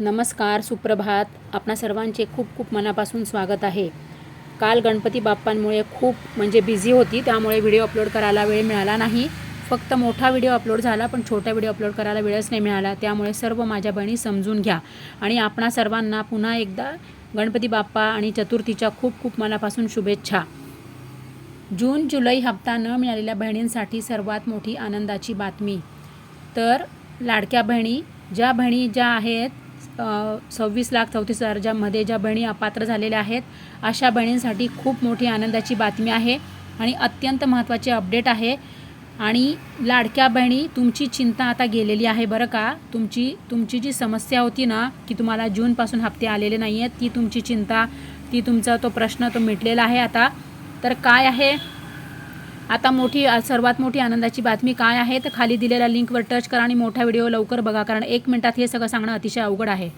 नमस्कार सुप्रभात. आपणा सर्वांचे खूप खूप मनापासून स्वागत आहे. काल गणपती बाप्पांमुळे खूप म्हणजे बिझी होती त्यामुळे व्हिडिओ अपलोड करायला वेळ मिळाला नाही. फक्त मोठा व्हिडिओ अपलोड झाला पण छोटा व्हिडिओ अपलोड करायला वेळच नाही मिळाला. त्यामुळे सर्व माझ्या बहिणी समजून घ्या. आणि आपणा सर्वांना पुन्हा एकदा गणपती बाप्पा आणि चतुर्थीच्या खूप खूप मनापासून शुभेच्छा. जून जुलै हप्ता न मिळालेल्या बहिणींसाठी सर्वात मोठी आनंदाची बातमी. तर लाडक्या बहिणी ज्या बहिणी ज्या आहेत सव्वीस लाख चौतीस हजारमध्ये ज्या बहिणी अपात्र झालेल्या आहेत अशा बहिणींसाठी खूप मोठी आनंदाची बातमी आहे आणि अत्यंत महत्त्वाचे अपडेट आहे. आणि लाडक्या बहिणी तुमची चिंता आता गेलेली आहे बरं का? तुमची तुमची जी समस्या होती ना की तुम्हाला जूनपासून हप्ते आलेले नाही आहेत ती तुमची चिंता ती तुमचा तो प्रश्न तो मिटलेला आहे आता. तर काय आहे? आता मोठी सर्वात मोठी आनंदाची बातमी काय आहे? तर खाली दिलेल्या लिंकवर टच करा आणि मोठा व्हिडिओ लवकर बघा कारण एक मिनिटात हे सगळं सांगणं अतिशय अवघड आहे.